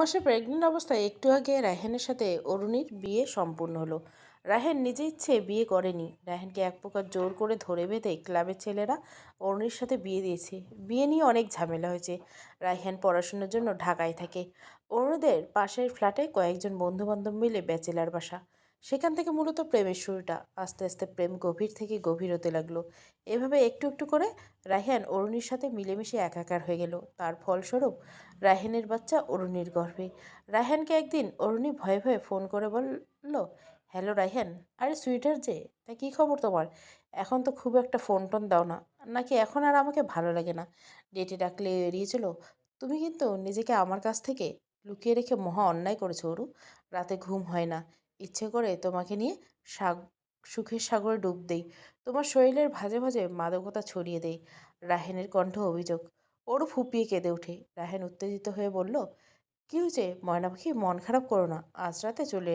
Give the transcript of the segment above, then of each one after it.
মাসে প্রেগনেন্ট অবস্থায় একটু আগে রায়হানের সাথে অরুণীর বিয়ে সম্পূর্ণ হলো। রায়হান নিজে ইচ্ছে বিয়ে করেনি। রায়হানকে এক প্রকার জোর করে ধরে বেঁধে ক্লাবের ছেলেরা অরুণীর সাথে বিয়ে দিয়েছে। বিয়ে নিয়ে অনেক ঝামেলা হয়েছে। রায়হান পড়াশোনার জন্য ঢাকায় থাকে। অরুণদের পাশের ফ্ল্যাটে কয়েকজন বন্ধুবান্ধব মিলে ব্যাচেলার বাসা। সেখান থেকে মূলত প্রেমের শুরুটা আস্তে আস্তে প্রেম গভীর থেকে গভীর হতে লাগল। এভাবে একটু একটু করে রায়হান অরুণীর সাথে মিলেমিশে একাকার হয়ে গেল। তার ফলস্বরূপ রায়হানের বাচ্চা অরুণীর গর্ভে। রায়হানকে একদিন অরুণী ভয়ে ভয়ে ফোন করে বলল, হ্যালো রায়হান, আরে সুইটার যে, তা কী খবর তোমার? এখন তো খুব একটা ফোন টোন দাও না। নাকি এখন আর আমাকে ভালো লাগে না? ডেটে ডাকলে এড়িয়ে চলো। তুমি কিন্তু নিজেকে আমার কাছ থেকে লুকিয়ে রেখে মহা অন্যায় করেছ অরু। রাতে ঘুম হয় না। ইচ্ছে করে তোমাকে নিয়ে সাগ, সুখের সাগরে ডুব দেই। তোমার শরীরের ভাজে ভাজে মাদকতা ছড়িয়ে দেই। রাহেনের কণ্ঠ অভিযোগ ওরও ফুপিয়ে কেঁদে ওঠে। রাহেন উত্তেজিত হয়ে বলল, কী হয়েছে? ময়না পাখি, মন খারাপ করো না। আজ রাতে চলে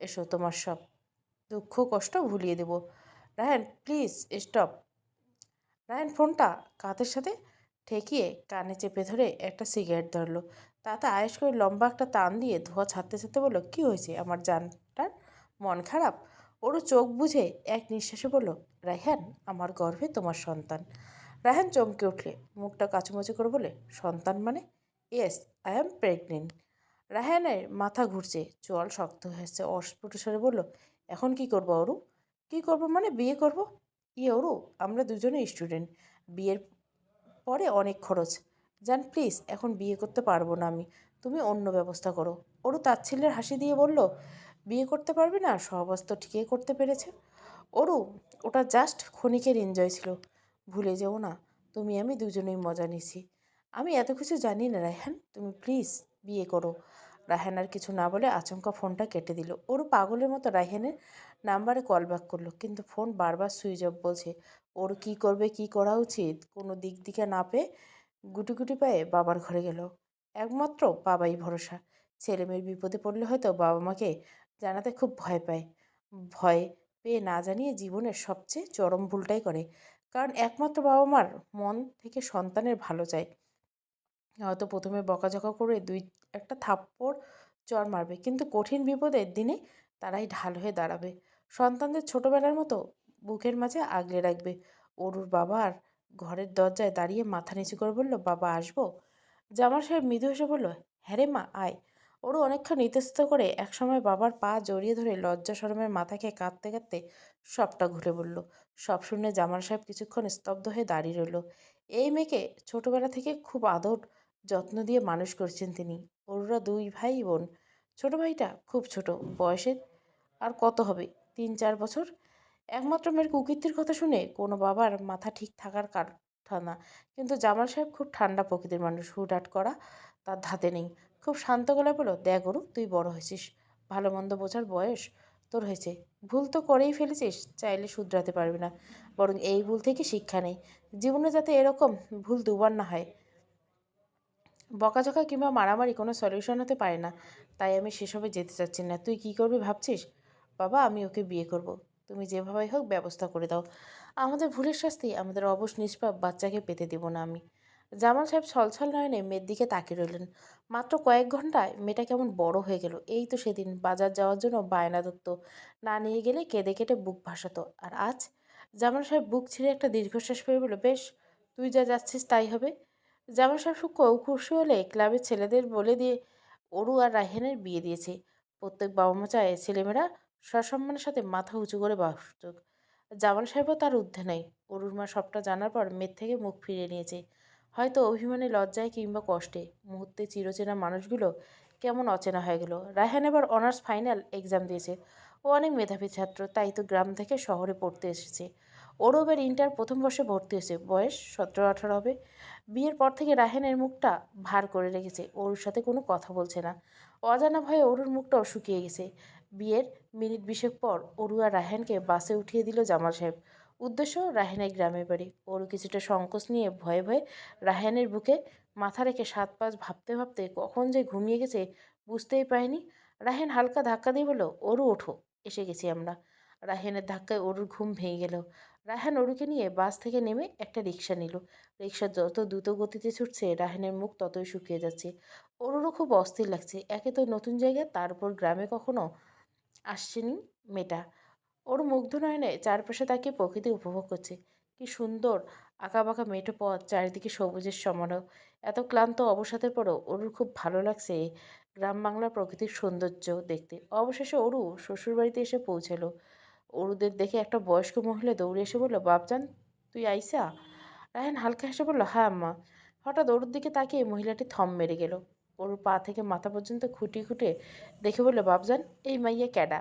এসো তোমার সব দুঃখ, কষ্ট ভুলিয়ে দেব। Ryan please stop. রায়ন ফোনটা কাঁধের সাথে ঠেকিয়ে কানে চেপে ধরে একটা সিগারেট ধরলো। তাতে আয়েস করে লম্বা একটা টান দিয়ে ধোয়া ছাড়তে ছাড়তে বলল, কী হয়েছে? আমার জানটার মন খারাপ? ওরও চোখ বুঝে এক নিঃশ্বাসে বলল, রায়হান, আমার গর্ভে তোমার সন্তান। রায়হান চমকে উঠলে, মুখটা কাচুমাচু করে বলে, সন্তান মানে? ইয়েস আই অ্যাম প্রেগনেন্ট রায়হানের মাথা ঘুরছে, চোয়াল শক্ত হয়েছে, অস্ফুট স্বরে বলল, এখন কি করব অরু? কি করব মানে বিয়ে করব? ইয়ে অরু, আমরা দুজনে স্টুডেন্ট, বিয়ের পরে অনেক খরচ। জান, প্লিজ, এখন বিয়ে করতে পারব না আমি, তুমি অন্য ব্যবস্থা করো। ওরও তাচ্ছিল্যের হাসি দিয়ে বলল বিয়ে করতে পারবে না সহবাস তো ঠিকই করতে পেরেছে। ওরু ওটা জাস্ট ক্ষণিকের এনজয় ছিল। ভুলে যেও না, তুমি আমি দুজনেই মজা নিছি। আমি এত কিছু জানি না, রায়হান, তুমি প্লিজ বিয়ে করো। রায়হান আর কিছু না বলে আচমকা ফোনটা কেটে দিল। ওর পাগলের মতো রায়হানের নাম্বারে কল ব্যাক করল, কিন্তু ফোন বারবার সুইচ অফ বলছে ওর কি করবে, কি করা উচিত? কোনো দিক দিকে না পেয়ে গুটি গুটি পায়ে বাবার ঘরে গেল। একমাত্র বাবাই ভরসা। ছেলে মেয়ের বিপদে পড়লে হয়তো বাবা মাকে জানাতে খুব ভয় পায়। ভয় পেয়ে না জানিয়ে জীবনের সবচেয়ে চরম ভুলটাই করে। কারণ একমাত্র বাবা মার মন থেকে সন্তানের ভালো চায়। হয়তো প্রথমে বকাঝকা করে দুই একটা থাপ্পড়, চর মারবে। কিন্তু কঠিন বিপদের দিনে তারাই ঢাল হয়ে দাঁড়াবে। সন্তানদের ছোটবেলার মতো বুকের মাঝে আগলে রাখবে। অরুর বাবার ঘরের দরজায় দাঁড়িয়ে মাথা নিচু করে বলল, বাবা, আসব? জামাল সাহেব মৃদু হেসে বলল হ্যাঁ রে মা, আয়। ওরও অনেকক্ষণ ইতস্তত করে একসময় বাবার পা জড়িয়ে ধরে লজ্জা শরমের মাথাকে কাঁদতে কাঁদতে সবটা ঘুরে বলল, সব শুনে জামাল সাহেব কিছুক্ষণ স্তব্ধ হয়ে দাঁড়িয়ে রইল। এই মেয়েকে ছোটবেলা থেকে খুব আদর, যত্ন দিয়ে মানুষ করছেন তিনি। ওরা দুই ভাই বোন। ছোট ভাইটা খুব ছোট বয়সে আর কত হবে? তিন চার বছর? একমাত্র মেয়ের কুকীর্তির কথা শুনে কোনো বাবার মাথা ঠিক থাকার কথা না কিন্তু জামাল সাহেব খুব ঠান্ডা প্রকৃতির মানুষ, হুটহাট করা তার ধাতে নেই। খুব শান্ত গলায় বলো দেখ গরু, তুই বড় হয়েছিস। ভালো মন্দ বোঝার বয়স তোর হয়েছে। ভুল তো করেই ফেলেছিস, চাইলে শুধরাতে পারবি না। বরং এই ভুল থেকে শিক্ষা নেই জীবনে যাতে এরকম ভুল দুবার না হয়, বকাঝকা কিংবা মারামারি কোনো সলিউশন হতে পারে না। তাই আমি সেসবে যেতে চাচ্ছি না। তুই কি করবি ভাবছিস? বাবা, আমি ওকে বিয়ে করব। তুমি যেভাবেই হোক ব্যবস্থা করে দাও। আমাদের ভুলের শাস্তি আমাদের অবশ নিষ্পাপ বাচ্চাকে পেতে দেব না আমি। জামাল সাহেব ছলছল নয়নে মেয়ের দিকে তাকিয়ে রইলেন। মাত্র কয়েক ঘন্টায় মেয়েটা কেমন বড় হয়ে গেল। এই তো সেদিন বাজার যাওয়ার জন্য বায়না দত্ত। না নিয়ে গেলে কেঁদে কেটে বুক ভাসাতো। আর আজ? জামাল সাহেব বুক ছিঁড়ে একটা দীর্ঘশ্বাস পেয়ে বলল, বেশ, তুই যা যাচ্ছিস তাই হবে। জামাল সাহেব খুব খুশি হলে ক্লাবের ছেলেদের বলে দিয়ে অরু আর রাহেনের বিয়ে দিয়েছে। প্রত্যেক বাবা মা চায় ছেলেমেয়েরা সসম্মানের সাথে মাথা উঁচু করে বাসুক জামাল সাহেবও তার ঊর্ধ্বে নেই। অরুর মা সবটা জানার পর মেয়ের থেকে মুখ ফিরিয়ে নিয়েছে। হয়তো অভিমানে লজ্জায় কিংবা কষ্টে মুহূর্তে চিরচেনা মানুষগুলো কেমন অচেনা হয়ে গেল। রায়হান এবার অনার্স ফাইনাল এক্সাম দিয়েছে। ও অনেক মেধাবী ছাত্র, তাই তো গ্রাম থেকে শহরে পড়তে এসেছে। ওরও এবার ইন্টার প্রথম বর্ষে ভর্তি হয়েছে। বয়স সতেরো আঠারো হবে। বিয়ের পর থেকে রাহেনের মুখটা ভার করে রেখেছে। ওর সাথে কোনো কথা বলছে না। অজানা ভয়ে অরুর মুখটাও শুকিয়ে গেছে। বিয়ের মিনিট বিশেক পর অরু আর রাহেনকে বাসে উঠিয়ে দিল জামাল সাহেব। উদ্দেশ্য রাহেনের গ্রামের বাড়ি। ওরও কিছুটা সংকোচ নিয়ে ভয়ে ভয়ে রাহেনের বুকে মাথা রেখে সাত পাঁচ ভাবতে ভাবতে কখন যে ঘুমিয়ে গেছে বুঝতেই পারেনি। রাহেন হালকা ধাক্কা দিয়ে বলল ওরও ওঠো। এসে গেছি আমরা। রাহেনের ধাক্কায় অরুর ঘুম ভেঙে গেল। রায়হান অরুকে নিয়ে বাস থেকে নেমে একটা রিক্সা নিল। রিক্সা যত দ্রুত গতিতে ছুটছে রায়হানের মুখ ততই শুকিয়ে যাচ্ছে। অরুরও খুব অস্থির লাগছে। একে তো নতুন জায়গা তারপর গ্রামে কখনো আসছেনি মেয়েটা। ওর মুগ্ধ নয়নে চারপাশে তাকে প্রকৃতি উপভোগ করছে। কি সুন্দর আঁকাবাঁকা মেঠো পথ, চারিদিকে সবুজের সমারোহ। এত ক্লান্ত অবসাদের পরও অরুর খুব ভালো লাগছে গ্রাম বাংলার প্রকৃতির সৌন্দর্য দেখতে। অবশেষে অরু শ্বশুরবাড়িতে এসে পৌঁছালো। অরুদের দেখে একটা বয়স্ক মহিলা দৌড়ে এসে বলল, বাপজান, তুই আইসা? রায়হান হালকা হেসে বলল হ্যাঁ আম্মা। হঠাৎ অরুর দিকে তাকিয়ে মহিলাটি থম মেরে গেল। ওর পা থেকে মাথা পর্যন্ত খুঁটি খুঁটে দেখে বলল, বাপজান, এই মাইয়া ক্যাডা?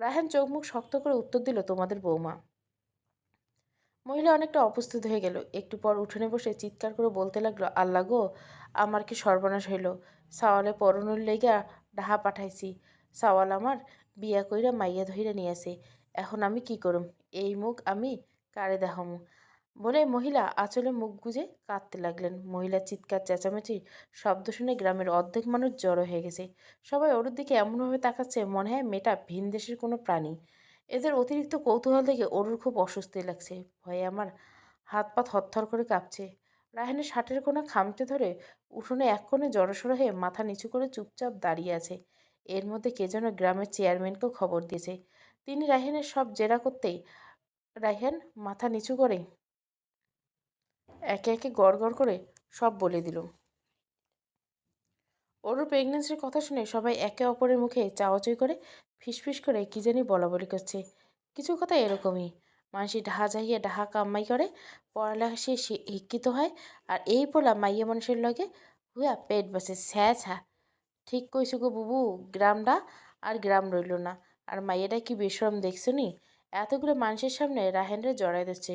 রায়হান চোখ মুখ শক্ত করে উত্তর দিল, তোমাদের বৌমা। মহিলা অনেকটা অপ্রস্তুত হয়ে গেল। একটু পর উঠোনে বসে চিৎকার করে বলতে লাগল, আল্লাহ গো, আমার কি সর্বনাশ হইল। সাওয়ালে পরনুর লেগা ডাহা পাঠাইছি। সাওয়াল আমার বিয়া কইরা মাইয়া ধইরা নিয়ে আসে। এখন আমি কি করুম? এই মুখ আমি কারে দেখামু? বলে মহিলা আঁচলে মুখ গুজে কাঁদতে লাগলেন। মহিলার চিৎকার, চেঁচামেচি শব্দ শুনে গ্রামের অর্ধেক মানুষ জড়ো হয়ে গেছে। সবাই ওর দিকে এমনভাবে তাকাচ্ছে মনে হয় মেয়েটা ভিন দেশের কোনো প্রাণী। এদের অতিরিক্ত কৌতূহল দেখে অরুর খুব অস্বস্তি লাগছে। ভয়ে আমার হাত পা থরথর করে কাঁপছে। রায়হানের শার্টের কোনা খামতে ধরে উঠোনে এক কোণে জড়সড় হয়ে মাথা নিচু করে চুপচাপ দাঁড়িয়ে আছে। এর মধ্যে কে যেন গ্রামের চেয়ারম্যানকেও খবর দিয়েছে। তিনি রায়হানের সব জেরা করতেই রায়হান মাথা নিচু করে একে একে গড় করে সব বলে দিল। ওর প্রেগনেন্সির কথা শুনে সবাই একে অপরের মুখে চাওয়াচই করে ফিসফিস করে কি জানি বলা বলি করছে। কিছু কথা এরকমই। মানুষই ডাহা যাইয়া ডাহা কামাই করে, পড়ালেখা সে শিক্ষিত হয় আর এই পোলা মাইয়া মানুষের লগে হুয়া পেট বসে ছ্যা ছ্যা। ঠিক কইছো গো বুবু গ্রামটা আর গ্রাম রইল না। আর মাইয়াটা কি বেশরম দেখছ নি? এতগুলো মানুষের সামনে রাহেনরে জড়াই দিচ্ছে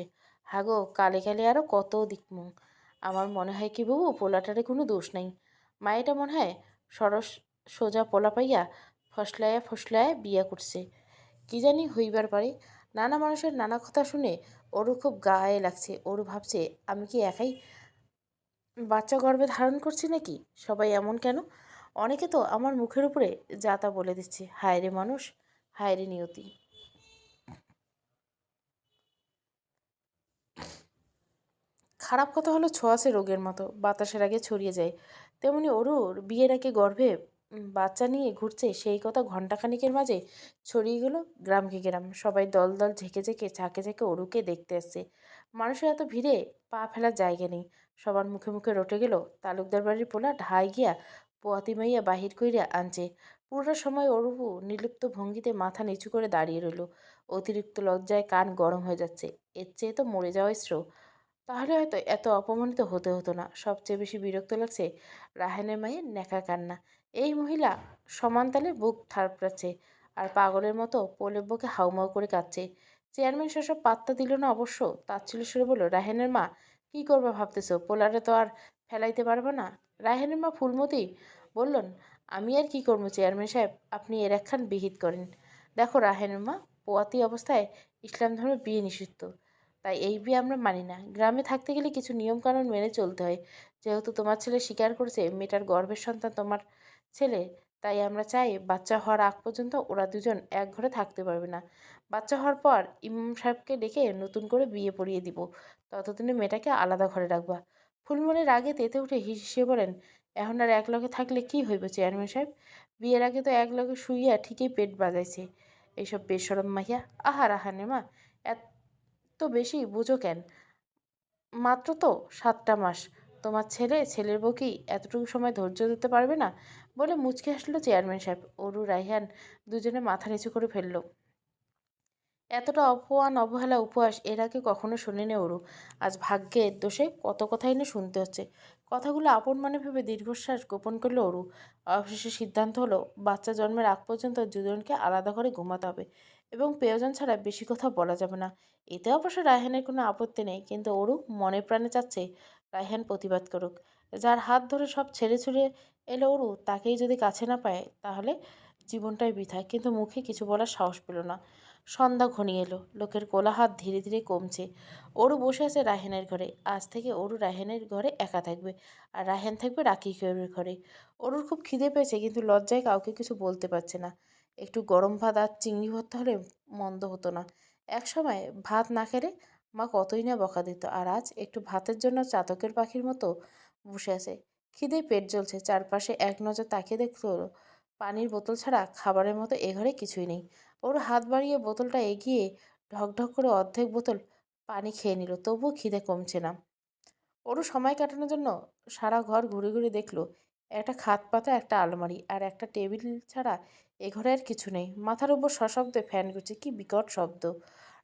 হাগো, কালে কালে আরও কত দিকমু আমার মনে হয় কি বাবু, পোলাটারে কোনো দোষ নাই। মায়েটা মনে হয় সরস সোজা পোলা পাইয়া ফসলায়া ফসলায়া বিয়া করছে। কি জানি হইবার পারে। নানা মানুষের নানা কথা শুনে ওরও খুব গায়ে লাগছে। ওর ভাবছে, আমি কি একাই বাচ্চা গর্ভে ধারণ করছি নাকি? সবাই এমন কেন? অনেকে তো আমার মুখের উপরে যাতা বলে দিচ্ছে হায় রে মানুষ হায় রে নিয়তি। খারাপ কথা হলো ছোঁয়াশে রোগের মতো, বাতাসের আগে ছড়িয়ে যায়। তেমনি অরুর বিয়ের আগে গর্ভে বাচ্চা নিয়ে ঘুরছে, সেই কথা ঘণ্টাখানিকের মাঝে ছড়িয়ে গেল গ্রামকে গ্রাম। সবাই দল দল ঝেঁকে ঝেঁকে, ঝাঁকে ঝেঁকে অরুকে দেখতে আসছে। মানুষের এত ভিড়ে পা ফেলার জায়গা নেই। সবার মুখে মুখে রটে গেল, তালুকদার বাড়ির পোলা ঢাই গিয়া পোয়াতি মাইয়া বাহির কইরা আনছে। পুরোটা সময় অরুপু নিলুপ্ত ভঙ্গিতে মাথা নিচু করে দাঁড়িয়ে রইল। অতিরিক্ত লজ্জায় কান গরম হয়ে যাচ্ছে। এর চেয়ে তো মরে যাওয়াই শ্রেয় তাহলে হয়তো এত অপমানিত হতে হতো না। সবচেয়ে বেশি বিরক্ত লাগছে রাহানের মায়ের নেকা কান্না। এই মহিলা সমান তালে বুক থাপড়াচ্ছে আর পাগলের মতো পোলের বুকে হাউমাউ করে কাঁদছে। চেয়ারম্যান সেসব পাত্তা দিল না অবশ্য তাচ্ছিল সুরে বলল, রাহেনের মা, কি করবা ভাবতেছো? পোলারে তো আর ফেলাইতে পারবে না। রাহেনের মা ফুলমতি বললেন, আমি আর কি করব চেয়ারম্যান সাহেব? আপনি এর একখান বিহিত করেন। দেখো রাহেনের মা, পোয়াতি অবস্থায় ইসলাম ধর্মে বিয়ে নিষিদ্ধ। তাই এই বিয়ে আমরা মানি না। গ্রামে থাকতে গেলে কিছু নিয়মকানুন মেনে চলতে হয়। যেহেতু তোমার ছেলে স্বীকার করেছে, মেয়েটার গর্ভের সন্তান তোমার ছেলে, তাই আমরা চাই বাচ্চা হওয়ার আগ পর্যন্ত ওরা দুজন এক ঘরে থাকতে পারবে না। বাচ্চা হওয়ার পর ইমাম সাহেবকে ডেকে নতুন করে বিয়ে পড়িয়ে দিব। ততদিনে মেয়েটাকে আলাদা ঘরে রাখবা। ফুলমনের আগে তেতে উঠে হিসেবে বলেন, এখন আর এক লগে থাকলে কি হইব চেয়ারম্যান সাহেব? বিয়ের আগে তো এক লগে শুইয়া ঠিকই পেট বাজাইছে। এইসব বেসরম মাইয়া আহা রাহানে মা। তো বেশি বুঝো কেন? মাত্র তো সাতটা মাস। তোমার ছেলে, ছেলের বউ এতটুকু সময় ধৈর্য ধরতে পারবে না? বলে মুচকে আসলো চেয়ারম্যান সাহেব। অরু রাইহান দুজনে মাথা নিচু করে ফেলল। এতটা অপমান, অবহেলা, উপহাস এর আগে কখনো শোনেনি অরু। আজ ভাগ্যের দোষে কত কথাই না শুনতে হচ্ছে। কথাগুলো আপন মনে ভেবে দীর্ঘশ্বাস গোপন করল অরু। অবশেষে সিদ্ধান্ত হলো, বাচ্চা জন্মের আগ পর্যন্ত দুজনকে আলাদা করে ঘুমাতে হবে। এবং প্রয়োজন ছাড়া বেশি কথা বলা যাবে না। এতে অবশ্য রায়হানের কোনো আপত্তি নেই, কিন্তু অরু মনে প্রাণে চাচ্ছে রায়হান প্রতিবাদ করুক। যার হাত ধরে সব ছেড়ে ছুড়ে এলো অরু তাকেই যদি কাছে না পায়, তাহলে জীবনটাই বৃথা। কিন্তু মুখে কিছু বলার সাহস পেল না। সন্ধ্যা ঘনিয়ে এলো। লোকের কোলাহাত ধীরে ধীরে কমছে। ওরু বসে আছে রাহেনের ঘরে। আজ থেকে ওরু রাহেনের ঘরে একা থাকবে। আর রাহেন থাকবে রাকিকের ঘরে। ওরুর খুব খিদে পেয়েছে, কিন্তু লজ্জায় কাউকে কিছু বলতে পারছে না। একটু গরম ভাত আর চিংড়ি ভর্তা হলে মন্দ হতো না। এক সময় ভাত না খেলে মা কতই না বকা দিত। আর আজ একটু ভাতের জন্য চাতকের পাখির মতো বসে আছে। খিদে পেট জ্বলছে। চারপাশে এক নজর তাকিয়ে দেখতো পানির বোতল ছাড়া খাবারের মতো এ ঘরে কিছুই নেই। ওর হাত বাড়িয়ে বোতলটা এগিয়ে ঢকঢক করে অর্ধেক বোতল পানি খেয়ে নিল। তবুও খিদে কমছে না। ওরও সময় কাটানোর জন্য সারা ঘর ঘুরে ঘুরে দেখল একটা খাট পাতা, একটা আলমারি আর একটা টেবিল ছাড়া এ ঘরে আর কিছু নেই। মাথার উপর সশব্দে ফ্যান ঘুরছে কি বিকট শব্দ।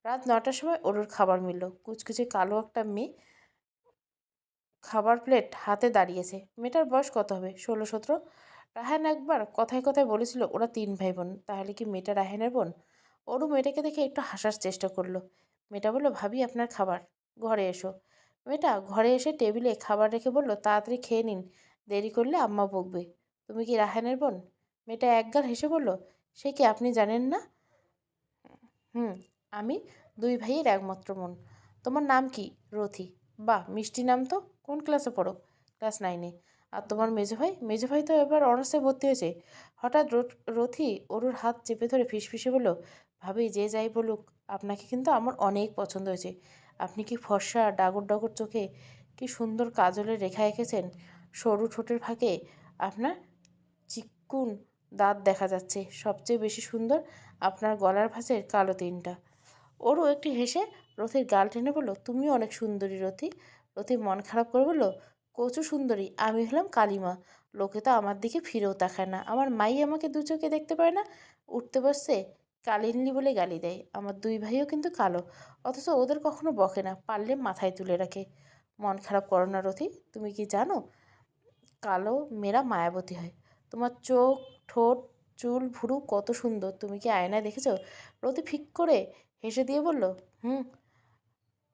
রাত নটার সময় ওরুর খাবার মিলল। কুচকুচে কালো একটা মেয়ে খাবার প্লেট হাতে দাঁড়িয়েছে। মেয়েটার বয়স কত হবে? ষোলো, সতেরো? রাহান একবার কথায় কথায় বলেছিল, ওরা তিন ভাই বোন তাহলে কি মেয়েটা রাহানের বোন? ওরু মেয়েটাকে দেখে একটু হাসার চেষ্টা করল। মেয়েটা বলল, ভাবি, আপনার খাবার। ঘরে এসো। মেয়েটা ঘরে এসে টেবিলে খাবার রেখে বলল, তাড়াতাড়ি খেয়ে নিন। দেরি করলে আম্মা বকবে। তুমি কি রাহানের বোন? মেয়েটা একগাল হেসে বলল, সে কি আপনি জানেন না? হুম, আমি দুই ভাইয়ের একমাত্র বোন। তোমার নাম কি? রথি। বাহ, মিষ্টি নাম তো? কোন ক্লাসে পড়ো? ক্লাস নাইনে আর তোমার মেজো ভাই? মেজো ভাই তো এবার অনার্সে ভর্তি হয়েছে। হঠাৎ রথ- ওরুর হাত চেপে ধরে ফিসফিসে বলল, ভাবি, যে যাই বলুক, আপনাকে কিন্তু আমার অনেক পছন্দ হয়েছে। আপনি কি ফর্সা ডাগর ডাগর চোখে কি সুন্দর কাজলের রেখা এঁকেছেন? সরু ঠোঁটের ফাঁকে আপনার চিকুন দাঁত দেখা যাচ্ছে। সবচেয়ে বেশি সুন্দর আপনার গলার ভাঁজের কালো তিনটা। ওরও একটি হেসে রথির গাল টেনে বলল, তুমিও অনেক সুন্দরী রথি। রথি মন খারাপ করে বলল, কচু সুন্দরী, আমি হলাম কালিমা। লোকে তো আমার দিকে ফিরেও তাকায় না। আমার মাই আমাকে দু চোখে দেখতে পায় না। উঠতে বসছে কালিনলি বলে গালি দেয়। আমার দুই ভাইও কিন্তু কালো। অথচ ওদের কখনো বকে না, পারলে মাথায় তুলে রাখে। মন খারাপ করো না রথি, তুমি কি জানো কালো মেয়েরা মায়াবতী হয়। তোমার চোখ, ঠোঁট, চুল, ভুরু কত সুন্দর। তুমি কি আয়নায় দেখেছ? রতি ফিক করে হেসে দিয়ে বলল, হুম,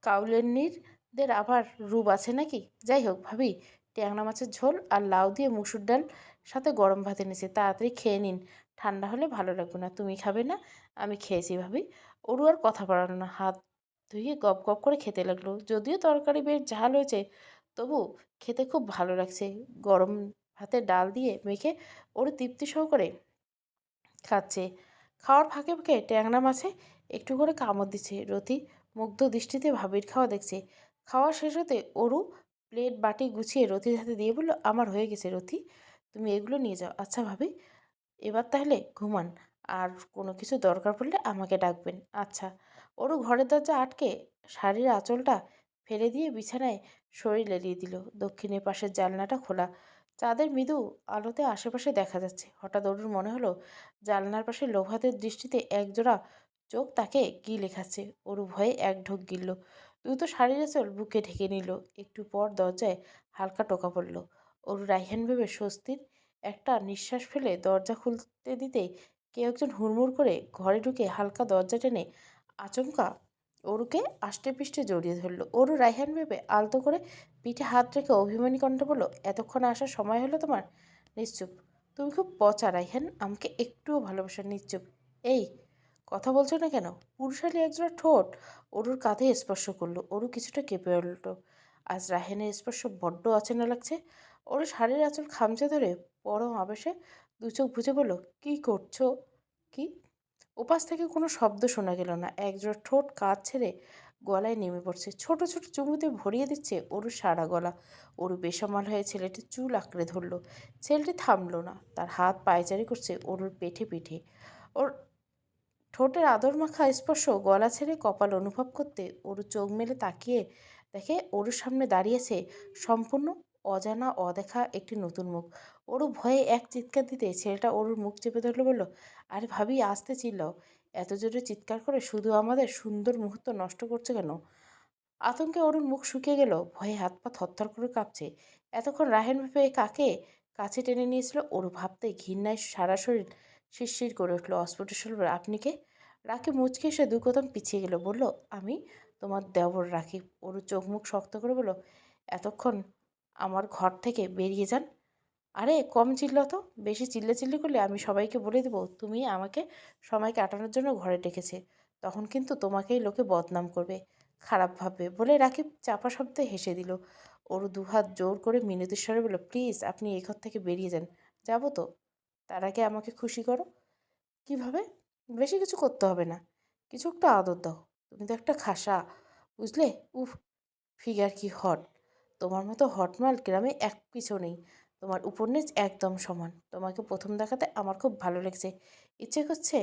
কাউলেন্নিরদের আবার রূপ আছে নাকি? যাই হোক ভাবি, ট্যাংরা মাছের ঝোল আর লাউ দিয়ে মুসুর ডাল সাথে গরম ভাত এনেছে। তাড়াতাড়ি খেয়ে নিন। ঠান্ডা হলে ভালো লাগবে না। তুমি খাবে না? আমি খেয়েছি ভাবি। ওরু আর কথা বাড়ানো না। হাত ধুয়ে গপ গপ করে খেতে লাগল। যদিও তরকারি বেশ ঝাল হয়েছে তবু খেতে খুব ভালো লাগছে। গরম ভাতে ডাল দিয়ে মেখে ওর তৃপ্তি সহকারে খাচ্ছে। খাওয়ার ফাঁকে ফাঁকে ট্যাংরা মাছে একটু করে কামড় দিচ্ছে। রতি মুগ্ধ দৃষ্টিতে ভাবির খাওয়া দেখছে। খাওয়া শেষ হতে ওরু প্লেট বাটি গুছিয়ে রতির হাতে দিয়ে বলল, আমার হয়ে গেছে রতি, তুমি এগুলো নিয়ে যাও। আচ্ছা ভাবি, এবার তাহলে ঘুমান। আর কোনো কিছু দরকার পড়লে আমাকে ডাকবেন। আচ্ছা ওরও ঘরের দরজা আটকে শাড়ির আঁচলটা ফেলে দিয়ে বিছানায় শরীর এলিয়ে দিল। দক্ষিণের পাশের জানলাটা খোলা। চাঁদের মৃদু আলোতে আশেপাশে দেখা যাচ্ছে। হঠাৎ ওরুর মনে হলো, জানলার পাশে লোভাদের দৃষ্টিতে একজোড়া চোখ তাকে গিলে খাচ্ছে ওরু ভয়ে এক ঢোক গিলল। দ্রুত শাড়ির আঁচল বুকে ঢেকে নিল। একটু পর দরজায় হালকা টোকা পড়ল। ওরু রাইহান ভেবে স্বস্তির একটা নিঃশ্বাস ফেলে দরজা খুলতে দিতেই কেউ একজন হুড়মুড় করে ঘরে ঢুকে হালকা দরজা টেনে আচমকা ওরুকে আষ্টে পিষ্টে জড়িয়ে ধরলো। ওরু রাইহান ভেবে আলতো করে পিঠে হাত রেখে অভিমানী কণ্ঠে বলল, এতক্ষণ আসার সময় হলো তোমার? নিশ্চুপ। তুমি খুব পচা রাইহান আমাকে একটুও ভালোবাসা নিশ্চুপ। এই, কথা বলছো না কেন? পুরুষালী একজোড়া ঠোঁট ওরুর কাঁধে স্পর্শ করল। ওরু কিছুটা কেঁপে উঠল। আজ রাহেনের স্পর্শ বড্ড অচেনা লাগছে। ওর শাড়ির আঁচল খামচে ধরে পরম আবেশে দু চোখ বুঝে বলল, কী করছ? কি? ওপাশ থেকে কোনো শব্দ শোনা গেল না। একজোড়া ঠোঁট কাজ ছেড়ে গলায় নেমে পড়ছে। ছোট ছোট চুমুতে ভরিয়ে দিচ্ছে ওর সারা গলা। ওর বেসামাল হয়ে ছেলেটি চুল আঁকড়ে ধরলো। ছেলেটি থামলো না। তার হাত পায়চারি করছে ওর পেটে পিঠে ওর ঠোঁটের আদর মাখা স্পর্শ গলা ছেড়ে কপাল অনুভব করতে ওর চোখ মেলে তাকিয়ে দেখে ওর সামনে দাঁড়িয়েছে সম্পূর্ণ অজানা, অদেখা একটি নতুন মুখ। ওরও ভয়ে এক চিৎকার দিতে ছেলেটা ওর মুখ চেপে ধরলো, বলল, আরে ভাবি, আসতে চিল্লাও। এত জোরে চিৎকার করে শুধু আমাদের সুন্দর মুহূর্ত নষ্ট করছে কেন? আতঙ্কে অরুণ মুখ শুকিয়ে গেল, ভয়ে হাত পা থরথর করে কাঁপছে। এতক্ষণ রাহেন ভেবে কাকে কাছে টেনে নিয়েছিল ওর ভাবতে ঘৃণায় সারা শরীর শিরশির করে উঠল আপনি কে? রাকি মুচকে এসে দু কদম পিছিয়ে গেল, বলল, আমি তোমার দেবর রাখি। ওর চোখ মুখ শক্ত করে বলল, এতক্ষণ আমার ঘর থেকে বেরিয়ে যান আরে কম চিল্ল তো, বেশি চিল্লে চিল্লি করলে আমি সবাইকে বলে দেবো, তুমি আমাকে সময় কাটানোর জন্য ঘরে ডেকেছে। তখন কিন্তু তোমাকেই লোকে বদনাম করবে, খারাপ ভাববে বলে রাকিব চাপা শব্দে হেসে দিল। ওর দুহাত জোর করে মিনতির স্বরে বলল, প্লিজ আপনি ঘর থেকে বেরিয়ে যান, যাব তো? তার আগে আমাকে খুশি করো। কীভাবে? বেশি কিছু করতে হবে না, কিছু একটা আদর দাও, তুমি তো একটা খাসা, বুঝলে? উফ, ফিগার কি হট, তোমার মতো হটমাল গ্রামে এক কিছু নেই তোমার নিচ একদম সমান। তোমাকে প্রথম দেখাতে আমার খুব ভালো লেগেছে। ইচ্ছে করছে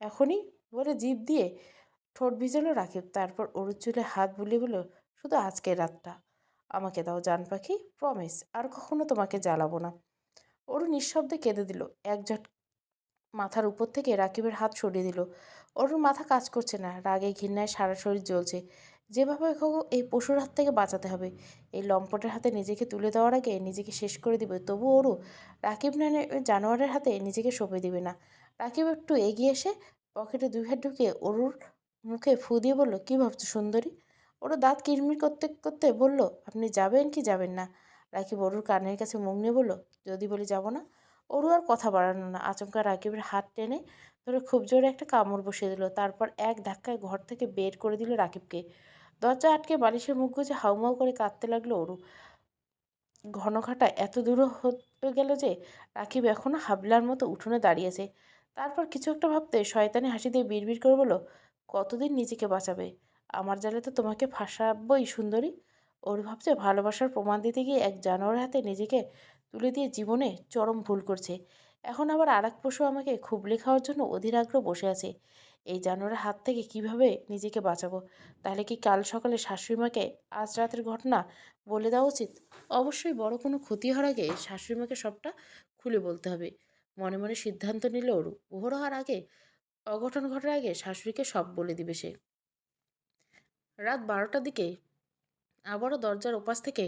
এখনই বলে জিভ দিয়ে ঠোঁট ভিজালো রাকিব তারপর ওর চুলে হাত বুলিয়ে বলল, শুধু আজকের রাতটা। আমাকে দাও জান পাখি প্রমিস আর কখনো তোমাকে জ্বালাবো না। ওর নিঃশব্দে কেঁদে দিল একজট মাথার উপর থেকে রাকিবের হাত সরিয়ে দিল। ওর মাথা কাজ করছে না, রাগে ঘৃণায় সারা শরীর জ্বলছে। যেভাবে হোক এই পশুর হাত থেকে বাঁচাতে হবে। এই লম্পটের হাতে নিজেকে তুলে দেওয়ার আগে নিজেকে শেষ করে দিবে। তবু ওরও রাকিব নানে জানোয়ারের হাতে নিজেকে সঁপে দিবে না। রাকিব একটু এগিয়ে এসে পকেটে দুই হাত ঢুকিয়ে অরুর মুখে ফু দিয়ে বলল, কী ভাবছ সুন্দরী? ওরও দাঁত কিরমির করতে করতে বলল, আপনি যাবেন কি যাবেন না? রাকিব অরুর কানের কাছে মুখ নিয়ে বলল, যদি বলি যাব না? অরু আর কথা বাড়ানো না। আচমকা রাকিবের হাত টেনে ধরে খুব জোরে একটা কামড় বসিয়ে দিল। তারপর এক ধাক্কায় ঘর থেকে বের করে দিল রাকিবকে। দরজা আটকে বালিশের মুখ গুজে হাউমাউ করে কাঁদতে লাগল অরু। ঘনঘাটা এত দূর হতে গেল যে রাকিব এখনও হাবলার মতো উঠোনে দাঁড়িয়েছে তারপর কিছু একটা ভাবতে শয়তানি হাসি দিয়ে বিড়বিড় করে বলো কতদিন নিজেকে বাঁচাবে? আমার জালে তো তোমাকে ফাঁসাবই, সুন্দরী। ওর ভাবছে, ভালোবাসার প্রমাণ দিতে গিয়ে এক জানোয়ারের হাতে নিজেকে তুলে দিয়ে জীবনে চরম ভুল করছে। এখন আবার আর এক পশু আমাকে খুবলে খাওয়ার জন্য অধীর আগ্রহ বসে আছে। এই জানোয়ারের হাত থেকে কীভাবে নিজেকে বাঁচাবো? তাহলে কি কাল সকালে শাশুড়িমাকে আজ রাতের ঘটনা বলে দেওয়া উচিত? অবশ্যই বড় কোনো ক্ষতি হওয়ার আগে শাশুড়িমাকে সবটা খুলে বলতে হবে। মনে মনে সিদ্ধান্ত নিল ওরু ওহর হওয়ার আগে, অঘটন ঘটার আগে শাশুড়িকে সব বলে দিবে সে। রাত বারোটার দিকে আবারও দরজার ওপাশ থেকে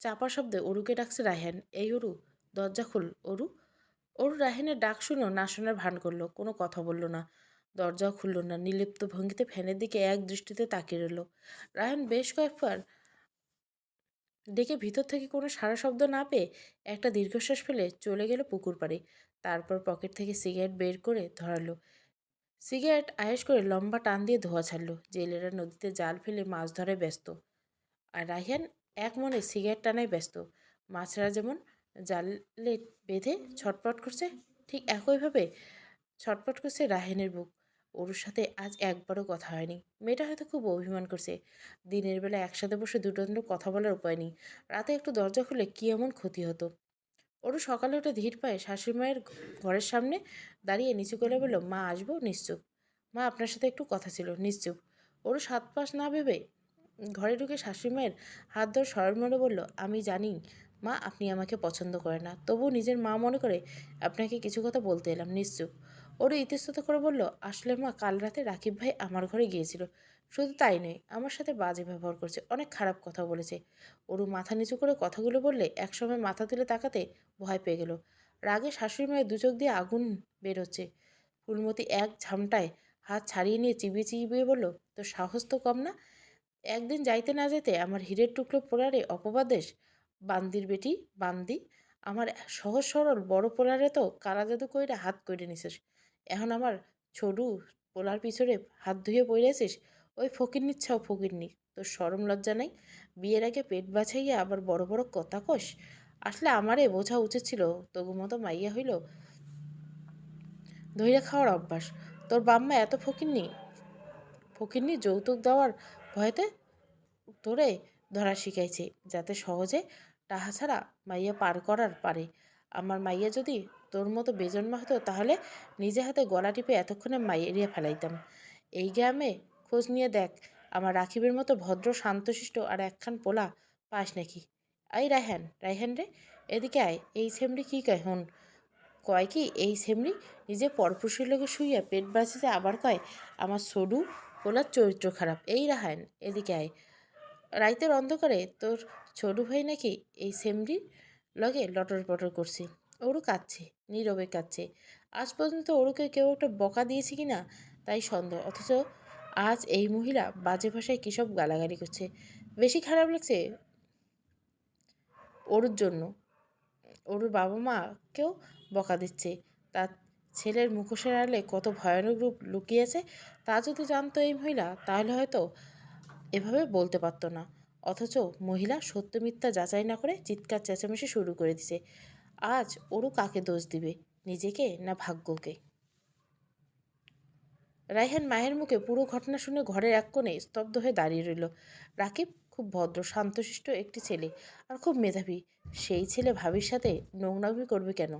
চাপা শব্দে অরুকে ডাকছে রায়হান। এই অরু, দরজা খুল, অরু। অরু রাহেনের ডাক শুনেও না শোনার ভান করল, কোনো কথা বলল না। দরজাও খুলল না নিলিপ্ত ভঙ্গিতে ফ্যানের দিকে এক দৃষ্টিতে তাকিয়ে রইল। রায়হান বেশ কয়েকবার ডেকে ভিতর থেকে কোনো সারা শব্দ না পেয়ে একটা দীর্ঘশ্বাস ফেলে চলে গেল পুকুর পাড়ে, তারপর পকেট থেকে সিগারেট বের করে ধরালো। সিগারেট আয়েস করে লম্বা টান দিয়ে ধোয়া ছাড়লো, জেলেরা নদীতে জাল ফেলে মাছ ধরে ব্যস্ত। আর রাহিয়ান এক মনে সিগারেট টানায় ব্যস্ত, মাছরা যেমন জালে বেঁধে ছটপট করছে, ঠিক একইভাবে ছটপট করছে রাহেনের বুক। ওর সাথে আজ একবারও কথা হয়নি। মেয়েটা হয়তো খুব অভিমান করছে। দিনের বেলা একসাথে বসে দুটো দুটো কথা বলার উপায় নেই। রাতে একটু দরজা খুলে কী এমন ক্ষতি হতো? ওরও সকালে উঠে ধীর পায়ে শাশুড়ি মায়ের ঘরের সামনে দাঁড়িয়ে নিচু করে বলল, মা, আসব? নিশ্চুপ। মা, আপনার সাথে একটু কথা ছিল, নিশ্চুপ। ওরও সাত পাশ না ভেবে ঘরে ঢুকে শাশুড়ি মায়ের হাত ধরে সরল মনে বলল, আমি জানি, মা, আপনি আমাকে পছন্দ করে না। তবু নিজের মা মনে করে আপনাকে কিছু কথা বলতে এলাম, নিশ্চুপ। ওরও ইতস্তত করে বলল, আসলে মা, কাল রাতে রাকিব ভাই আমার ঘরে গিয়েছিল। শুধু তাই নয়, আমার সাথে বাজে ব্যবহার করছে, অনেক খারাপ কথা বলেছে। ওরু মাথা নিচু করে কথাগুলো বললে একসময় মাথা তুলে তাকাতে ভয় পেয়ে গেল। রাগে শাশুড়ি মায়ের দুচোখ দিয়ে আগুন বের হচ্ছে ফুলমতি এক ঝামটায় হাত ছাড়িয়ে নিয়ে চিবিয়ে চিবিয়ে বলল, তো সাহস তো কম না? একদিন যাইতে না যেতে আমার হীরের টুকরো পোড়ারে অপবাদেশ, বান্দির বেটি, বান্দি, আমার সহজ সরল বড় পোলারে তো কালা জাদু কইরা হাত কইরে নিছিস। এখন আমার ছোটু পোলার পিছনে হাত ধুয়ে পড়েছিস ওই ফকির নিচ্ছাও ফকিরনি তোর সরম লজ্জা নাই? বিয়ের আগে পেট বাছাইয়া আবার বড় বড় কথা কস? আসলে আমারে বোঝা উচিত ছিল তবু মতো মাইয়া হইল ধৈর্য খাওয়ার অভ্যাস। তোর বাম্মা এত ফকিরনি ফকিরনি যৌতুক দেওয়ার ভয়েতে তোরে ধরা শিখাইছে, যাতে সহজে টাহা ছাড়া মাইয়া পার করার পারে। আমার মাইয়া যদি তোর মতো বেজন্মা হতো তাহলে নিজে হাতে গলা টিপে এতক্ষণে মাইয়েরিয়া ফেলাইতাম। এই গ্রামে খোঁজ নিয়ে দেখ, আমার রাখিবের মতো ভদ্র, শান্তশিষ্ট আর একখান পোলা পাস নাকি। আই রায়হান রায়হান রে, এদিকে আয়, এই সেমরি কী কয় হন? কয় কি, এই সেমরি নিজে পরপুষের লোকে শুইয়া পেট বাঁচিতে আবার কয়, আমার সরু পোলার চরিত্র খারাপ। এই রাহায়ন এদিকে আয়। রাইতের অন্ধকারে তোর ছোট ভাই নাকি এই সেমরির লগে লটর পটর করছে। ওরও কাঁদছে, নীরবে কাঁদছে। আজ পর্যন্ত ওরুকে কেউ একটা বকা দিয়েছে কি না, তাই সন্দেহ। অথচ আজ এই মহিলা বাজে ভাষায় কী সব গালাগালি করছে? বেশি খারাপ লাগছে ওরুর জন্য। ওরুর বাবা মাকেও বকা দিচ্ছে। তার ছেলের মুখোশের আড়ালে কত ভয়ানক রূপ লুকিয়েছে তা যদি জানতো এই মহিলা, তাহলে হয়তো এভাবে বলতে পারতো না। অথচ মহিলা সত্য মিথ্যা যাচাই না করে চিৎকার চেঁচামেচি শুরু করে দিছে। আজ ওরও কাকে দোষ দিবে, নিজেকে না ভাগ্যকে? রায়হান মায়ের মুখে পুরো ঘটনা শুনে ঘরের এক কোণে স্তব্ধ হয়ে দাঁড়িয়ে রইল। রাকিব খুব ভদ্র, শান্তশিষ্ট একটি ছেলে আর খুব মেধাবী। সেই ছেলে ভাবির সাথে নোংরামি করবে কেন?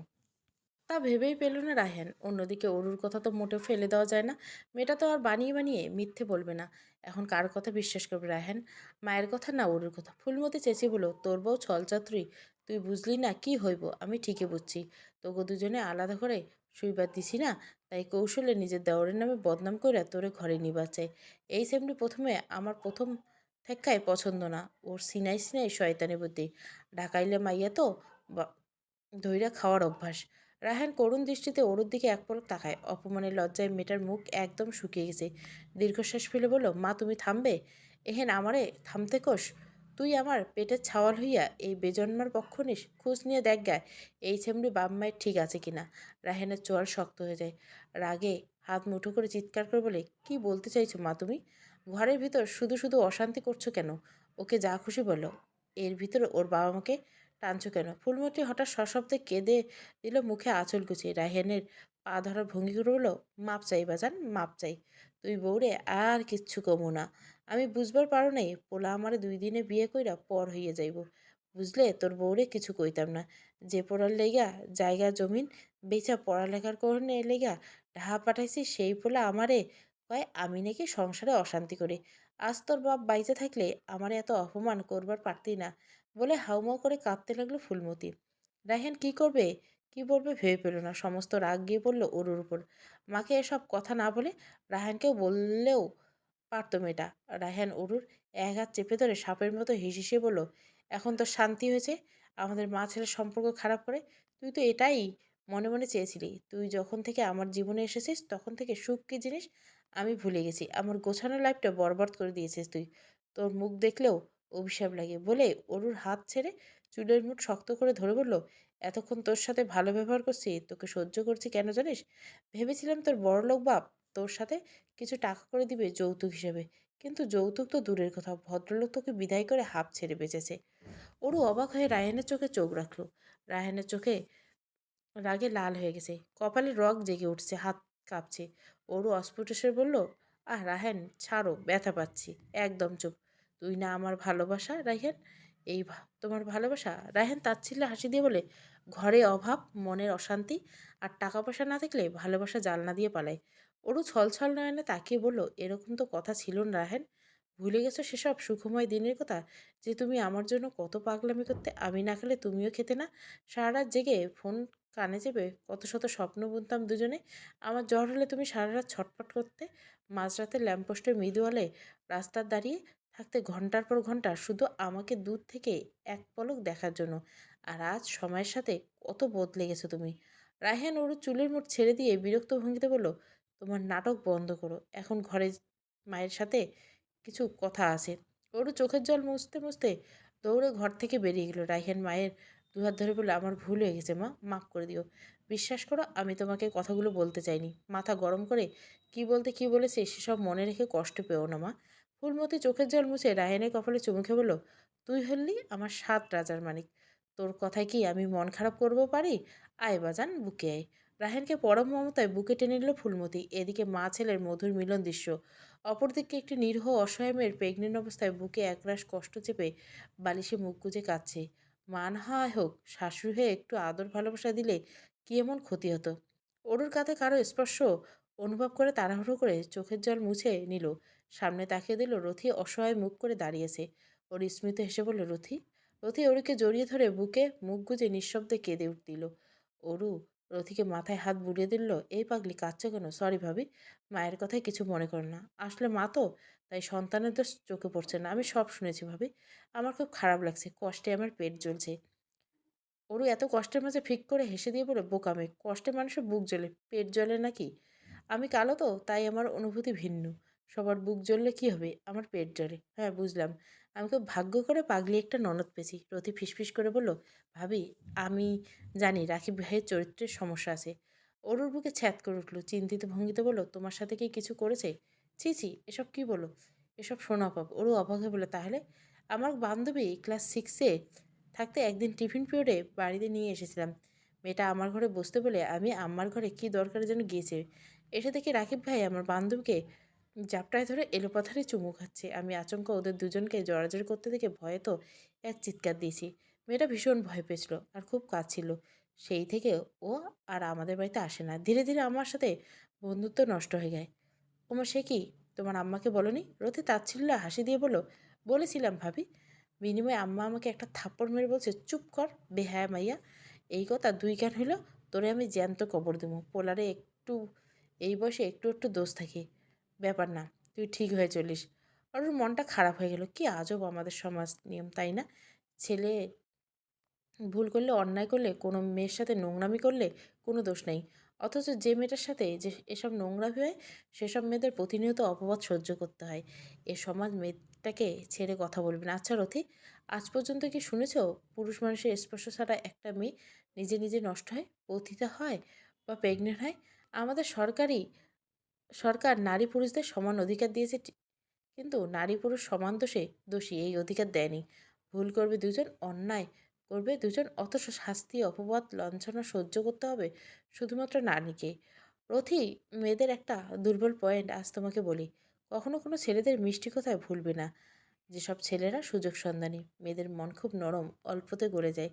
তা ভেবেই পেল না রায়হান। অন্যদিকে অরুর কথা তো মোটেও ফেলে দেওয়া যায় না। মেয়েটা তো আর বানিয়ে বানিয়ে মিথ্যে বলবে না। এখন কার কথা বিশ্বাস করবে রায়হান? মায়ের কথা না অরুর কথা? ফুলমতি চেঁচিয়ে বলো তোর বউ ছলচাত্রী তুই বুঝলি না কি হইব? আমি ঠিকই বুঝছি। তোকে দুজনে আলাদা করে শুইবার দিছি না? তাই কৌশলে নিজের দেওরের নামে বদনাম করে তোরে ঘরে নিবার চাই এই সেমনি প্রথমে আমার প্রথম থেক্কায় পছন্দ না। ওর সিনাই সিনাই শয়তানি বুদ্ধি। ঢাকাইলে মাইয়া তো ধৈরা খাওয়ার অভ্যাস। রায়হান করুণ দৃষ্টিতে ওরুর দিকে এক পলক তাকায়। অপমানের লজ্জায় মেয়েটার মুখ একদম শুকিয়ে গেছে। দীর্ঘশ্বাস ফেলে বলল, মা, তুমি থামবে? এহেন আমারে থামতে কোষ? তুই আমার পেটের ছাওয়াল হইয়া এই বেজন্মার পক্ষ নিস, খোঁজ নিয়ে দেখ গায়, এই ছেমড়ি বাপ মায়ের ঠিক আছে কিনা? রাহেনের চোয়াল শক্ত হয়ে যায়। রাগে হাত মুঠো করে চিৎকার করে বলে, কি বলতে চাইছো মা তুমি? ঘরের ভিতর শুধু শুধু অশান্তি করছ কেন? ওকে যা খুশি বলো। এর ভিতরে ওর বাবা মাকে টানছো কেন? ফুলমতি হঠাৎ সশব্দে কেঁদে দিল মুখে আঁচল গুছিয়ে। রাহেনের পা ধরার ভঙ্গি বলল মাপ চাই বাজান, মাপ চাই। তুই বউরে আর কিচ্ছু কমু না। আমি বুঝবার পারো নাই, পোলা আমারে দুই দিনে বিয়ে কইরা পর হইয়া যাইব। বুঝলে, তোর বউরে কিছু কইতাম না। যে পড়ার লেগা জায়গা, জমিন বেচা পড়ালেখার করনে লেগা ঢাহা পাঠাইছি, সেই পোলা আমারে কয়, আমি নাকি সংসারে অশান্তি করি। আজ তোর বাপ বাইচে থাকলে আমার এত অপমান করবার পারতি না। বলে হাউমাউ করে কাঁদতে লাগল ফুলমতি। রায়হান কি করবে? কি বলবে ভেবে পেল না। সমস্ত রাগ গিয়ে পড়ল ওরুর উপর। মাকে এসব কথা না বলে রায়হানকেও বললেও পারতো মেয়েটা। রায়হান অরুর এক হাত চেপে ধরে সাপের মতো হিসিয়ে বলল, এখন তো শান্তি হয়েছে? আমাদের মা ছেলের সম্পর্ক খারাপ করে? তুই তো এটাই মনে মনে চেয়েছিলি। তুই যখন থেকে আমার জীবনে এসেছিস, তখন থেকে সুখ কী জিনিস? আমি ভুলে গেছি। আমার গোছানো লাইফটা বরবাদ করে দিয়েছিস তুই। তোর মুখ দেখলেও অভিশাপ লাগে বলে অরুর হাত ছেড়ে চুলের মুঠ শক্ত করে ধরে বলল, এতক্ষণ তোর সাথে ভালো ব্যবহার করছি, তোকে সহ্য করছি কেন জানিস? ভেবেছিলাম তোর বড়লোক বাপ তোর সাথে কিছু টাকা করে দিবে যৌতুক হিসেবে। কিন্তু যৌতুক তো দূরের কথা, ভদ্রলোক তোকে বিদায় করে হাফ ছেড়ে বেঁচেছে। ওরও অবাক হয়ে রায়হানের চোখে চোখ রাখল। রায়হানের চোখে রাগে লাল হয়ে গেছে। কপালে রগ জেগে উঠছে, হাত কাঁপছে। ওরও অস্ফুটেশ্বর বলল, আহ রাহেন ছাড়ো, ব্যথা পাচ্ছি, একদম চুপ। তুই না আমার ভালোবাসা রায়হান এই তোমার ভালোবাসা? রায়হান তাচ্ছিল্যে হাসি দিয়ে বলে, ঘরে অভাব, মনের অশান্তি আর টাকা পয়সা না থাকলে ভালোবাসা জালনা দিয়ে পালায়। ওরও ছলছল নয়নে তাকিয়ে বলল, এরকম তো কথা ছিল না রাহেন ভুলে গেছো সেসব সুখময় দিনের কথা? যে তুমি আমার জন্য কত পাগলামি করতে, আমি না খেলে তুমিও খেতে না? সারা রাত জেগে ফোন কানে চেপে কত শত স্বপ্ন বুনতাম দুজনে। আমার জ্বর হলে তুমি সারা রাত ছটফট করতে, মাঝরাতে ল্যাম্পপোস্টের মৃদুয়ালে রাস্তার দাঁড়িয়ে থাকতে ঘণ্টার পর ঘণ্টা শুধু আমাকে দূর থেকে এক পলক দেখার জন্য। আর আজ সময়ের সাথে কত বদলে গেছো তুমি। রায়হান ওর চুলের মুঠ ছেড়ে দিয়ে বিরক্ত ভঙ্গিতে বলল, তোমার নাটক বন্ধ করো। এখন ঘরে মায়ের সাথে কিছু কথা আছে। ওরও চোখের জল মুছতে মুছতে দৌড়ে ঘর থেকে বেরিয়ে গেল। রাইহান মায়ের দুহাত ধরে বলে আমার ভুল হয়ে গেছে মা, মাফ করে দিও। বিশ্বাস করো, আমি তোমাকে কথাগুলো বলতে চাইনি। মাথা গরম করে কি বলতে কি বলেছে সেসব মনে রেখে কষ্ট পেও না মা। ফুলমতি চোখের জল মুছে রায়হানের কপালে চুমুখে বলল, তুই হললি আমার সাত রাজার মানিক তোর কথায় কি আমি মন খারাপ করব পারি? আয় বাজান, বুকে আয়। রাহেনকে পরম মমতায় বুকে টেনে নিল ফুলমতি। এদিকে মা ছেলের মধুর মিলন দৃশ্য। অপরদিকে একটি নিরীহ অসহায় মেয়ের প্রেগনেন্ট অবস্থায় বুকে একরাশ কষ্ট চেপে বালিশে মুখ গুজে কাঁদছে। মান হয় হোক, শাশুড়ি হয়ে একটু আদর ভালোবাসা দিলে কি এমন ক্ষতি হতো? অরুর কাঁধে কারও স্পর্শ অনুভব করে তাড়াহুড়ো করে চোখের জল মুছে নিল। সামনে তাকিয়ে দিল রথি অসহায় মুখ করে দাঁড়িয়েছে। ওর স্মৃতি হেসে বলল, রথি রথি অরুকে জড়িয়ে ধরে বুকে মুখ গুজে নিঃশব্দে কেঁদে উঠতিল অরু, রথিকে মাথায় হাত বুলিয়ে দিল, এই পাগলি কাঁদছে কেন? সরি ভাবি, মায়ের কথায় কিছু মনে করো না। আসলে মা তো, তাই সন্তানের তো চোখে পড়ছে না। আমি সব শুনেছি ভাবি। আমার খুব খারাপ লাগছে, কষ্টে আমার পেট জ্বলছে। ওরও এত কষ্টের মাঝে ফিক করে হেসে দিয়ে বলে, বোকামে, কষ্টে মানুষের বুক জ্বলে, পেট জ্বলে নাকি? আমি কালো তো, তাই আমার অনুভূতি ভিন্ন। সবার বুক জ্বললে কি হবে? আমার পেট জ্বলে। হ্যাঁ বুঝলাম। আমি খুব ভাগ্য করে পাগলি একটা ননদ পেয়েছি। রতি ফিসফিস করে বলল, ভাবি, আমি জানি রাকিব ভাইয়ের চরিত্রের সমস্যা আছে। অরুর বুকে ছ্যাত করে উঠল। চিন্তিত ভঙ্গিতে বলল, তোমার সাথে কি কিছু করেছে? ছি ছি, এসব কি বলো? এসব শোনা পাব ওরও অবাক হয়ে বলে তাহলে আমার বান্ধবী ক্লাস সিক্সে থাকতে একদিন টিফিন পিরিয়ডে বাড়িতে নিয়ে এসেছিলাম। মেয়েটা আমার ঘরে বসতে বলে আমি আমার ঘরে কি দরকারের জন্য গিয়েছে। এসে দেখি রাকিব ভাই আমার বান্ধবকে জাপটায় ধরে এলোপাথারি চুমু খাচ্ছে। আমি আচমকা ওদের দুজনকে জড়াজড়ি করতে দেখে ভয়ে তো এক চিৎকার দিয়েছি। মেয়েটা ভীষণ ভয় পেয়েছিল আর খুব কাঁদছিল। সেই থেকে ও আর আমাদের বাড়িতে আসে না। ধীরে ধীরে আমার সাথে বন্ধুত্ব নষ্ট হয়ে যায়। ওমা, সে কি? তোমার আম্মাকে বলনি? রথি তাচ্ছিল্য হাসি দিয়ে বলো বলেছিলাম ভাবি, বিনিময়ে আম্মা আমাকে একটা থাপ্পড় মেরে বলছে, চুপ কর, বেহায়া মাইয়া। এই কথা দুই জ্ঞান হইল, তোরে আমি জ্যান্ত কবর দেবো পোলারে একটু এই বয়সে একটু একটু দোষ থাকে। ব্যাপার না, তুই ঠিক হয়ে চলিস। আর ওর মনটা খারাপ হয়ে গেল। কি আজব আমাদের সমাজ নিয়ম, তাই না? ছেলে ভুল করলে, অন্যায় করলে, কোনো মেয়ের সাথে নোংরামি করলে কোনো দোষ নেই। অথচ যে মেয়েটার সাথে যে এসব নোংরামি হয়, সেসব মেয়েদের প্রতিনিয়ত অপবাদ সহ্য করতে হয়। এ সমাজ মেয়েটাকে ছেড়ে কথা বলবে না। আচ্ছা রথি, আজ পর্যন্ত কি শুনেছ, পুরুষ মানুষের স্পর্শ ছাড়া একটা মেয়ে নিজে নিজে নষ্ট হয়, পতিতা হয় বা প্রেগনেন্ট হয়? আমাদের সরকারি, সরকার নারী পুরুষদের সমান অধিকার দিয়েছে কিন্তু নারী পুরুষ সমান দোষে দোষী এই অধিকার দেয়নি। ভুল করবে দুজন অন্যায় করবে দুজন অথচ শাস্তি, অপবাদ, লাঞ্ছনা সহ্য করতে হবে শুধুমাত্র নারীকে। রথি, মেয়েদের একটা দুর্বল পয়েন্ট আজ তোমাকে বলি। কখনো কোনো ছেলেদের মিষ্টি কথায় ভুলবে না। যেসব ছেলেরা সুযোগ সন্ধানী, মেয়েদের মন খুব নরম, অল্পতে গড়ে যায়,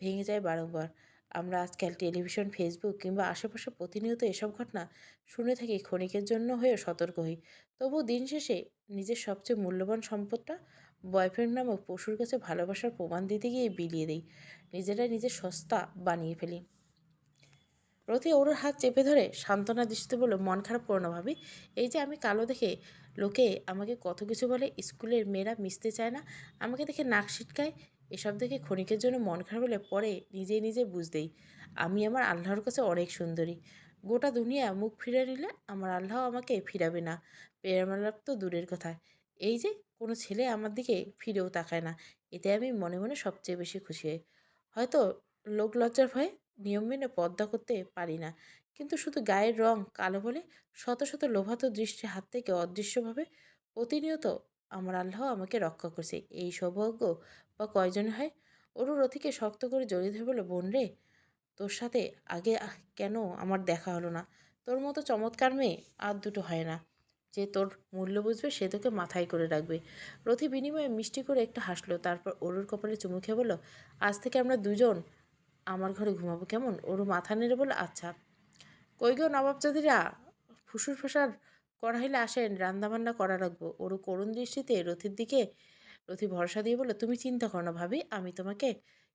ভেঙে যায় বারংবার। আমরা আজকাল টেলিভিশন, ফেসবুক কিংবা আশেপাশে প্রতিনিয়ত এসব ঘটনা শুনে থাকি ক্ষণিকের জন্য হয়ে সতর্ক হই। তবু দিন শেষে নিজের সবচেয়ে মূল্যবান সম্পদটা বয়ফ্রেন্ড নামক পশুর কাছে ভালোবাসার প্রমাণ দিতে গিয়ে বিলিয়ে দিই। নিজেরাই নিজের সস্তা বানিয়ে ফেলি। রথি ওর হাত চেপে ধরে সান্ত্বনা দৃষ্টিতে বলল, মন খারাপ করো না ভাবি। এই যে আমি কালো দেখে লোকে আমাকে কত কিছু বলে, স্কুলের মেয়েরা মিশতে চায় না, আমাকে দেখে নাক ছিটকায় এসব দেখে ক্ষণিকের জন্য মন খারাপ হলে পরে নিজে নিজে বুঝতেই আমি আমার আল্লাহর কাছে অনেক সুন্দরী। গোটা দুনিয়া মুখ ফিরে নিলে আমার আল্লাহ আমাকে ফিরাবে না। প্রেরণালাভ তো দূরের কথা। এই যে কোনো ছেলে আমার দিকে ফিরেও তাকায় না, এতে আমি মনে মনে সবচেয়ে বেশি খুশি হই। হয়তো লোক লজ্জার ভয়ে নিয়ম মেনে পর্দা করতে পারি না, কিন্তু শুধু গায়ের রং কালো বলে শত শত লোভাত দৃষ্টির হাত থেকে অদৃশ্যভাবে প্রতিনিয়ত আমার আল্লাহ আমাকে রক্ষা করছে। এই সৌভাগ্য বা কয়জন হয়? ওরু রথিকে শক্ত করে জড়িয়ে ধরে বলে বোন রে, তোর সাথে আগে কেন আমার দেখা হলো না? তোর মতো চমৎকার মেয়ে আর দুটো হয় না। যে তোর মূল্য বুঝবে, সে তোকে মাথায় করে রাখবে। রথি বিনিময়ে মিষ্টি করে একটু হাসলো, তারপর অরুর কপালে চুমু খেয়ে বলল, আজ থেকে আমরা দুজন আমার ঘরে ঘুমাবো কেমন? ওরু মাথা নেড়ে বলে আচ্ছা। কই গো নবাব নবাবজাদিরা ফুসুর ফাসার করা হইলে আসেন, রান্নাবান্না করা রাখব ওরু করুণ দৃষ্টিতে রথির দিকে রথি ভরসা দিয়ে বলল তুমি চিন্তা করো না ভাবি, আমি তোমাকে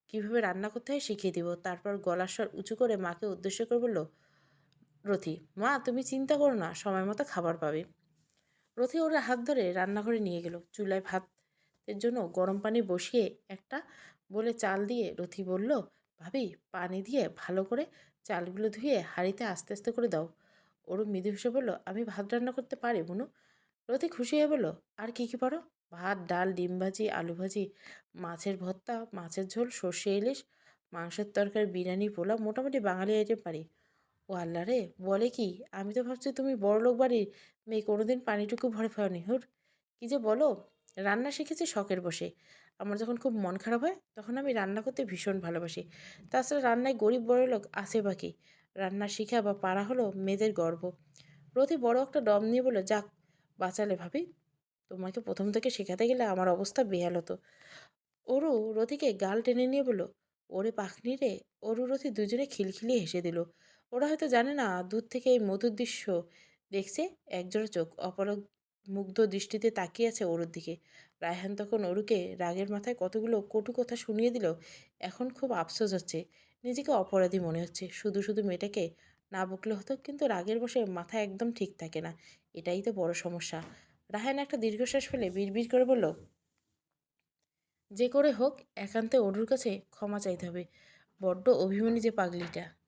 কীভাবে রান্না করতে হয় শিখিয়ে দিব। তারপর গলার স্বর উঁচু করে মাকে উদ্দেশ্য করে বলল, রথি, মা, তুমি চিন্তা করো না, সময় মতো খাবার পাবে। রথি ওর হাত ধরে রান্নাঘরে নিয়ে গেল। চুলায় ভাতের জন্য গরম পানি বসিয়ে একটা বলে চাল দিয়ে রথি বলল, ভাবি, পানি দিয়ে ভালো করে চালগুলো ধুয়ে হাঁড়িতে আস্তে আস্তে করে দাও। ওরও মৃদু হেসে বলল, আমি ভাত রান্না করতে পারি, বুনু? রথি খুশি হয়ে বলল, আর কি কি পারো? ভাত, ডাল, ডিম ভাজি, আলু ভাজি, মাছের ভর্তা, মাছের ঝোল, সর্ষে ইলিশ, মাংসের তরকারি, বিরিয়ানি, পোলাও, মোটামুটি বাঙালি আইটেম পারি। ও আল্লাহ রে, বলে কি, আমি তো ভাবছি তুমি বড়লোক বাড়ির মেয়ে, কোনোদিন পানিটুকু ভরে পাওনি হুর। কি যে বলো, রান্না শিখেছি শখের বসে আমার যখন খুব মন খারাপ হয়, তখন আমি রান্না করতে ভীষণ ভালোবাসি। তাছাড়া রান্নায় গরিব বড় লোক আছে বাকি রান্না শিখা বা পারা হলো মেয়েদের গর্ব। প্রতি বড় একটা ডম নিয়ে বলে, যাক, বাঁচালে ভাবি। তোমাকে প্রথম থেকে শেখাতে গেলে আমার অবস্থা বেহাল হতো। অরু রথিকে গাল টেনে নিয়ে বলল, ওরে পাখনি রে। অরু রথি দুজনে খিলখিলিয়ে হেসে দিল, ওরা হয়তো জানে না দূর থেকে এই মধুর দৃশ্য দেখছে একজোড়া চোখ। অপলক মুগ্ধ দৃষ্টিতে তাকিয়ে আছে ওরুর দিকে। রায়হান তখন অরুকে রাগের মাথায় কতগুলো কটু কথা শুনিয়ে দিল, এখন খুব আফসোস হচ্ছে। নিজেকে অপরাধী মনে হচ্ছে। শুধু শুধু মেয়েটাকে না বকলে হতো, কিন্তু রাগের বসে মাথা একদম ঠিক থাকে না। এটাই তো বড় সমস্যা। রায়হান একটা দীর্ঘশ্বাস ফেলে বিড়বিড় করে বলল, যে করে হোক, একান্তে অরুর কাছে ক্ষমা চাইতে হবে। বড্ড অভিমানী যে পাগলিটা।